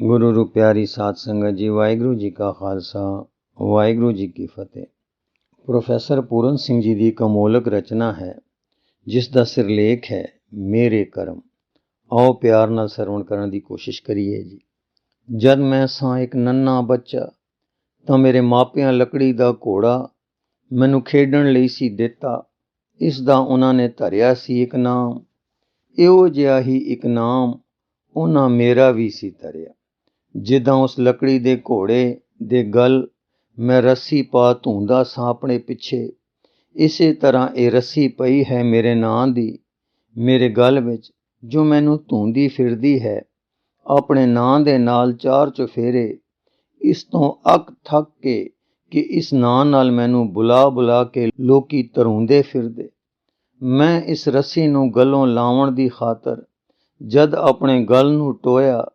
ਗੁਰੂ ਰੂ ਪਿਆਰੀ ਸਾਧ ਸੰਗਤ ਜੀ, ਵਾਹਿਗੁਰੂ ਜੀ ਕਾ ਖਾਲਸਾ, ਵਾਹਿਗੁਰੂ ਜੀ ਕੀ ਫਤਿਹ। ਪ੍ਰੋਫੈਸਰ ਪੂਰਨ ਸਿੰਘ ਜੀ ਦੀ ਇੱਕ ਅਮੋਲਕ ਰਚਨਾ ਹੈ, ਜਿਸ ਦਾ ਸਿਰਲੇਖ ਹੈ, ਮੇਰੇ ਕਰਮ। ਆਓ ਪਿਆਰ ਨਾਲ ਸਰਵਣ ਕਰਨ ਦੀ ਕੋਸ਼ਿਸ਼ ਕਰੀਏ ਜੀ। ਜਦ ਮੈਂ ਸਾਂ ਇੱਕ ਨੰਨਾ ਬੱਚਾ, ਤਾਂ ਮੇਰੇ ਮਾਪਿਆਂ ਲੱਕੜੀ ਦਾ ਘੋੜਾ ਮੈਨੂੰ ਖੇਡਣ ਲਈ ਸੀ ਦਿੱਤਾ। ਇਸ ਦਾ ਉਹਨਾਂ ਨੇ ਧਰਿਆ ਸੀ ਇੱਕ ਨਾਮ। ਇਹੋ ਜਿਹਾ ਹੀ ਇੱਕ ਨਾਮ ਉਹਨਾਂ ਮੇਰਾ ਵੀ ਸੀ ਧਰਿਆ। ਜਿੱਦਾਂ ਉਸ ਲੱਕੜੀ ਦੇ ਘੋੜੇ ਦੇ ਗਲ ਮੈਂ ਰੱਸੀ ਪਾ ਧੂੰਦਾ ਸਾਂ ਆਪਣੇ ਪਿੱਛੇ। ਇਸੇ ਤਰ੍ਹਾਂ ਇਹ ਰੱਸੀ ਪਈ ਹੈ ਮੇਰੇ ਨਾਂ ਦੀ, ਮੇਰੇ ਗਲ ਵਿੱਚ, ਜੋ ਮੈਨੂੰ ਧੂੰਦੀ ਫਿਰਦੀ ਹੈ। ਆਪਣੇ ਨਾਂ ਦੇ ਨਾਲ ਚਾਰ ਚੁਫੇਰੇ, ਇਸ ਤੋਂ ਅੱਕ ਥੱਕ ਕੇ ਕਿ ਇਸ ਨਾਂ ਨਾਲ ਮੈਨੂੰ ਬੁਲਾ ਬੁਲਾ ਕੇ ਲੋਕੀ ਤਰੁੰਦੇ ਫਿਰਦੇ। ਮੈਂ ਇਸ ਰੱਸੀ ਨੂੰ ਗਲੋਂ ਲਾਉਣ ਦੀ ਖਾਤਰ ਜਦ ਆਪਣੇ ਗਲ ਨੂੰ ਟੋਇਆ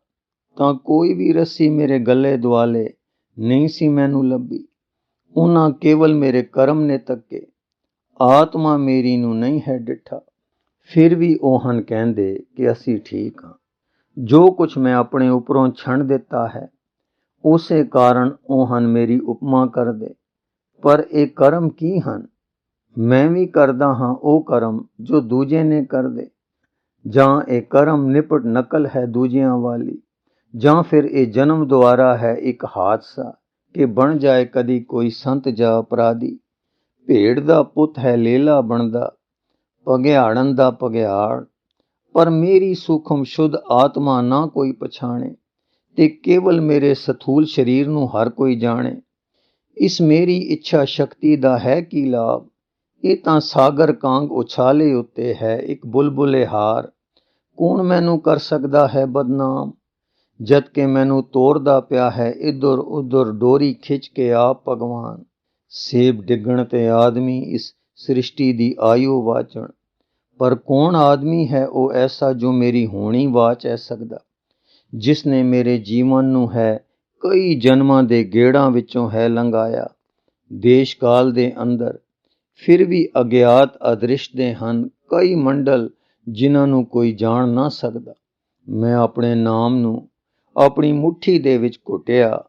ਤਾਂ ਕੋਈ ਵੀ ਰੱਸੀ ਮੇਰੇ ਗੱਲੇ ਦੁਆਲੇ ਨਹੀਂ ਸੀ ਮੈਨੂੰ ਲੱਭੀ। ਉਹਨਾਂ ਕੇਵਲ ਮੇਰੇ ਕਰਮ ਨੇ ਤੱਕੇ, ਆਤਮਾ ਮੇਰੀ ਨੂੰ ਨਹੀਂ ਹੈ ਡਿਠਾ। ਫਿਰ ਵੀ ਉਹ ਹਨ ਕਹਿੰਦੇ ਕਿ ਅਸੀਂ ਠੀਕ ਹਾਂ। ਜੋ ਕੁਝ ਮੈਂ ਆਪਣੇ ਉੱਪਰੋਂ ਛਣ ਦਿੱਤਾ ਹੈ, ਉਸੇ ਕਾਰਨ ਉਹ ਹਨ ਮੇਰੀ ਉਪਮਾ ਕਰਦੇ। ਪਰ ਇਹ ਕਰਮ ਕੀ ਹਨ? ਮੈਂ ਵੀ ਕਰਦਾ ਹਾਂ ਉਹ ਕਰਮ ਜੋ ਦੂਜੇ ਨੇ ਕਰਦੇ। ਜਾਂ ਇਹ ਕਰਮ ਨਿਪਟ ਨਕਲ ਹੈ ਦੂਜਿਆਂ ਵਾਲੀ। ਜਾਂ ਫਿਰ ਇਹ ਜਨਮ ਦੁਆਰਾ ਹੈ ਇੱਕ ਹਾਦਸਾ ਕਿ ਬਣ ਜਾਏ ਕਦੀ ਕੋਈ ਸੰਤ ਜਾਂ ਅਪਰਾਧੀ। ਭੇੜ ਦਾ ਪੁੱਤ ਹੈ ਲੇਲਾ ਬਣਦਾ, ਭਗਿਆੜਨ ਦਾ ਭਗਿਆੜ। ਪਰ ਮੇਰੀ ਸੂਖਮ ਸ਼ੁੱਧ ਆਤਮਾ ਨਾ ਕੋਈ ਪਛਾਣੇ ਤੇ ਕੇਵਲ ਮੇਰੇ ਸਥੂਲ ਸਰੀਰ ਨੂੰ ਹਰ ਕੋਈ ਜਾਣੇ। ਇਸ ਮੇਰੀ ਇੱਛਾ ਸ਼ਕਤੀ ਦਾ ਹੈ ਕੀ ਲਾਭ? ਇਹ ਤਾਂ ਸਾਗਰ ਕਾਂਗ ਉਛਾਲੇ ਉੱਤੇ ਹੈ ਇੱਕ ਬੁਲਬੁਲੇ ਹਾਰ। ਕੌਣ ਮੈਨੂੰ ਕਰ ਸਕਦਾ ਹੈ ਬਦਨਾਮ? ਜਦ ਕਿ ਮੈਨੂੰ ਤੋੜਦਾ ਪਿਆ ਹੈ, ਇਧਰ ਉਧਰ ਡੋਰੀ ਖਿੱਚ ਕੇ ਆਪ ਭਗਵਾਨ। ਸੇਬ ਡਿੱਗਣ ਤੇ ਆਦਮੀ ਇਸ ਸ੍ਰਿਸ਼ਟੀ ਦੀ ਆਯੂ ਵਾਚਣ। ਪਰ ਕੌਣ ਆਦਮੀ ਹੈ ਉਹ ਐਸਾ ਜੋ ਮੇਰੀ ਹੋਣੀ ਵਾਚ ਐ ਸਕਦਾ? ਜਿਸ ਨੇ ਮੇਰੇ ਜੀਵਨ ਨੂੰ ਹੈ, ਕਈ ਜਨਮਾਂ ਦੇ ਗੇੜਾਂ ਵਿੱਚੋਂ ਹੈ ਲੰਘਾਇਆ। ਦੇਸ਼ ਕਾਲ ਦੇ ਅੰਦਰ ਫਿਰ ਵੀ ਅਗਿਆਤ ਅਦ੍ਰਿਸ਼ ਦੇ ਹਨ ਕਈ ਮੰਡਲ ਜਿਨ੍ਹਾਂ ਨੂੰ ਕੋਈ ਜਾਣ ਨਾ ਸਕਦਾ। ਮੈਂ ਆਪਣੇ ਨਾਮ ਨੂੰ ਆਪਣੀ ਮੁਠੀ ਦੇ ਵਿੱਚ ਘੁੱਟਿਆ।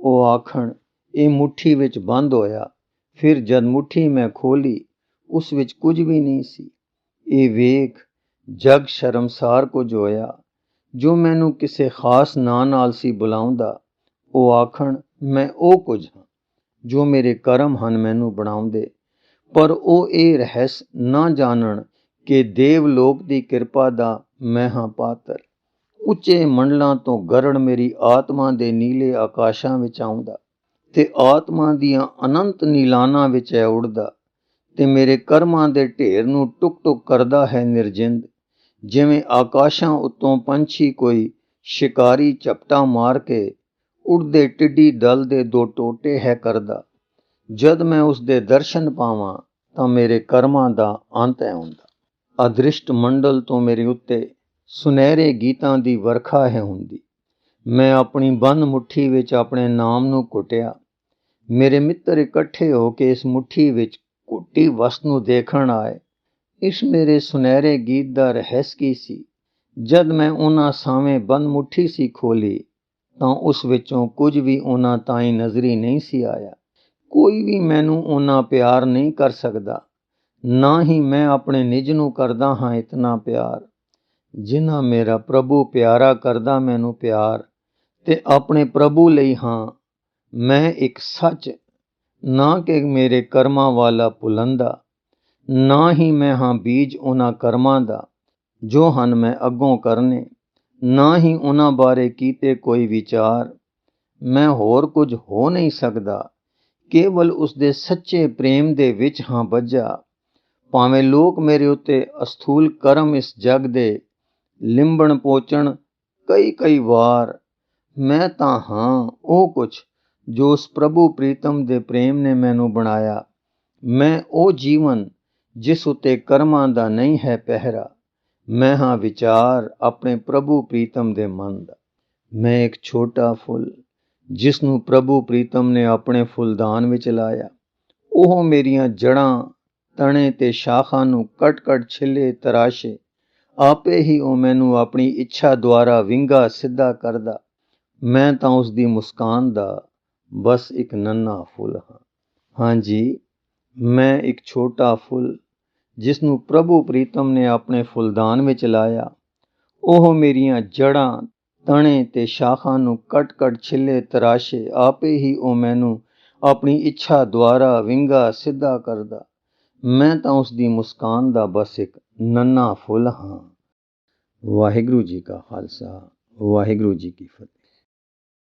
ਉਹ ਆਖਣ, ਇਹ ਮੁਠੀ ਵਿੱਚ ਬੰਦ ਹੋਇਆ। ਫਿਰ ਜਦ ਮੁਠੀ ਮੈਂ ਖੋਲੀ ਉਸ ਵਿੱਚ ਕੁਝ ਵੀ ਨਹੀਂ ਸੀ। ਇਹ ਵੇਖ, ਜਗ ਸ਼ਰਮਸਾਰ ਕੁਝ ਹੋਇਆ। ਜੋ ਮੈਨੂੰ ਕਿਸੇ ਖਾਸ ਨਾਂ ਨਾਲ ਸੀ ਬੁਲਾਉਂਦਾ, ਉਹ ਆਖਣ, ਮੈਂ ਉਹ ਕੁਝ ਹਾਂ, ਜੋ ਮੇਰੇ ਕਰਮ ਹਨ ਮੈਨੂੰ ਬਣਾਉਂਦੇ। ਪਰ ਉਹ ਇਹ ਰਹੱਸ ਨਾ ਜਾਣਨ ਕਿ ਦੇਵ ਲੋਕ ਦੀ ਕਿਰਪਾ ਦਾ ਮੈਂ ਹਾਂ ਪਾਤਰ। ਉੱਚੇ ਮੰਡਲਾਂ ਤੋਂ ਗਰੜ ਮੇਰੀ ਆਤਮਾ ਦੇ ਨੀਲੇ ਆਕਾਸ਼ਾਂ ਵਿੱਚ ਆਉਂਦਾ ਤੇ ਆਤਮਾ ਦੀਆਂ ਅਨੰਤ ਨੀਲਾਨਾਂ ਵਿੱਚ ਹੈ ਉੜਦਾ ਤੇ ਮੇਰੇ ਕਰਮਾਂ ਦੇ ਢੇਰ ਨੂੰ ਟੁਕ ਟੁਕ ਕਰਦਾ ਹੈ ਨਿਰਜਿੰਦ। ਜਿਵੇਂ ਆਕਾਸ਼ਾਂ ਉੱਤੋਂ ਪੰਛੀ ਕੋਈ ਸ਼ਿਕਾਰੀ ਚਪਟਾ ਮਾਰ ਕੇ ਉੜਦੇ ਟਿੱਡੀ ਦਲ ਦੇ ਦੋ ਟੋਟੇ ਹੈ ਕਰਦਾ। ਜਦ ਮੈਂ ਉਸ ਦੇ ਦਰਸ਼ਨ ਪਾਵਾਂ ਤਾਂ ਮੇਰੇ ਕਰਮਾਂ ਦਾ ਅੰਤ ਹੈ ਹੁੰਦਾ। ਅਦ੍ਰਿਸ਼ਟ ਮੰਡਲ ਤੋਂ ਮੇਰੇ ਉੱਤੇ ਸੁਨਹਿਰੇ ਗੀਤਾਂ ਦੀ ਵਰਖਾ ਹੈ ਹੁੰਦੀ। ਮੈਂ ਆਪਣੀ ਬੰਦ ਮੁਠੀ ਵਿੱਚ ਆਪਣੇ ਨਾਮ ਨੂੰ ਕੁੱਟਿਆ। ਮੇਰੇ ਮਿੱਤਰ ਇਕੱਠੇ ਹੋ ਕੇ ਇਸ ਮੁਠੀ ਵਿੱਚ ਕੁੱਟੀ ਵਸਤ ਨੂੰ ਦੇਖਣ ਆਏ। ਇਸ ਮੇਰੇ ਸੁਨਹਿਰੇ ਗੀਤ ਦਾ ਰਹੱਸ ਕੀ ਸੀ? ਜਦ ਮੈਂ ਉਹਨਾਂ ਸਾਵੇਂ ਬੰਦ ਮੁਠੀ ਸੀ ਖੋਲੀ ਤਾਂ ਉਸ ਵਿੱਚੋਂ ਕੁਝ ਵੀ ਉਹਨਾਂ ਤਾਈਂ ਨਜ਼ਰੀ ਨਹੀਂ ਸੀ ਆਇਆ। ਕੋਈ ਵੀ ਮੈਨੂੰ ਉਹਨਾਂ ਪਿਆਰ ਨਹੀਂ ਕਰ ਸਕਦਾ। ਨਾ ਹੀ ਮੈਂ ਆਪਣੇ ਨਿਜ ਨੂੰ ਕਰਦਾ ਹਾਂ ਇਤਨਾ ਪਿਆਰ। ਜਿਨ੍ਹਾਂ ਮੇਰਾ ਪ੍ਰਭੂ ਪਿਆਰਾ ਕਰਦਾ, ਮੈਨੂੰ ਪਿਆਰ ਤੇ ਆਪਣੇ ਪ੍ਰਭੂ ਲਈ ਹਾਂ। ਮੈਂ ਇੱਕ ਸੱਚ, ਨਾ ਕਿ ਮੇਰੇ ਕਰਮਾਂ ਵਾਲਾ ਪੁਲੰਦਾ ਨਾ ਹੀ ਮੈਂ ਹਾਂ ਬੀਜ ਉਹਨਾਂ ਕਰਮਾਂ ਦਾ, ਜੋ ਹਨ ਮੈਂ ਅੱਗੋਂ ਕਰਨੇ, ਨਾ ਹੀ ਉਹਨਾਂ ਬਾਰੇ ਕੀਤੇ ਕੋਈ ਵਿਚਾਰ। ਮੈਂ ਹੋਰ ਕੁਝ ਹੋ ਨਹੀਂ ਸਕਦਾ, ਕੇਵਲ ਉਸ ਦੇ ਸੱਚੇ ਪ੍ਰੇਮ ਦੇ ਵਿੱਚ ਹਾਂ ਬੱਜਾ ਭਾਵੇਂ ਲੋਕ ਮੇਰੇ ਉੱਤੇ ਅਸਥੂਲ ਕਰਮ ਇਸ ਜਗ ਦੇ ਲਿੰਬਣ ਪੋਚਣ ਕਈ ਕਈ ਵਾਰ। ਮੈਂ ਤਾਂ ਹਾਂ, ਉਹ ਕੁਛ ਜੋ ਉਸ ਪ੍ਰਭੂ ਪ੍ਰੀਤਮ ਦੇ ਪ੍ਰੇਮ ਨੇ ਮੈਨੂੰ ਬਣਾਇਆ। ਮੈਂ ਉਹ ਜੀਵਨ ਜਿਸ ਉਤੇ ਕਰਮਾਂ ਦਾ ਨਹੀਂ ਹੈ ਪਹਿਰਾ। ਮੈਂ ਹਾਂ ਵਿਚਾਰ ਆਪਣੇ ਪ੍ਰਭੂ ਪ੍ਰੀਤਮ ਦੇ ਮਨ ਦਾ ਮੈਂ ਇੱਕ ਛੋਟਾ ਫੁੱਲ ਜਿਸ ਨੂੰ ਪ੍ਰਭੂ ਪ੍ਰੀਤਮ ਨੇ ਆਪਣੇ ਫੁੱਲਦਾਨ ਵਿੱਚ ਲਾਇਆ। ਉਹ ਮੇਰੀਆਂ ਜੜਾਂ ਤਣੇ ਤੇ ਸ਼ਾਖਾਂ ਨੂੰ ਕਟ-ਕਟ ਛਿੱਲੇ ਤਰਾਸ਼ੇ ਆਪੇ ਹੀ ਉਹ ਮੈਨੂੰ ਆਪਣੀ ਇੱਛਾ ਦੁਆਰਾ ਵਿੰਗਾ ਸਿੱਧਾ ਕਰਦਾ। ਮੈਂ ਤਾਂ ਉਸ ਦੀ ਮੁਸਕਾਨ ਦਾ ਬਸ ਇੱਕ ਨੰਨਾ ਫੁੱਲ ਹਾਂ। ਹਾਂਜੀ ਮੈਂ ਇੱਕ ਛੋਟਾ ਫੁੱਲ ਜਿਸ ਨੂੰ ਪ੍ਰਭੂ ਪ੍ਰੀਤਮ ਨੇ ਆਪਣੇ ਫੁੱਲਦਾਨ ਵਿੱਚ ਲਾਇਆ। ਉਹ ਮੇਰੀਆਂ ਜੜਾਂ ਤਣੇ ਤੇ ਸ਼ਾਖਾਂ ਨੂੰ ਕਟ-ਕਟ, ਛਿੱਲੇ, ਤਰਾਸ਼ੇ, ਆਪੇ ਹੀ ਉਹ ਮੈਨੂੰ ਆਪਣੀ ਇੱਛਾ ਦੁਆਰਾ ਵਿੰਗਾ ਸਿੱਧਾ ਕਰਦਾ। ਮੈਂ ਤਾਂ ਉਸ ਦੀ ਮੁਸਕਾਨ ਦਾ ਬਸ ਇੱਕ ਨੰਨਾ ਫੁੱਲ ਹਾਂ। ਵਾਹਿਗੁਰੂ ਜੀ ਕਾ ਖਾਲਸਾ, ਵਾਹਿਗੁਰੂ ਜੀ ਕੀ ਫਤਿਹ।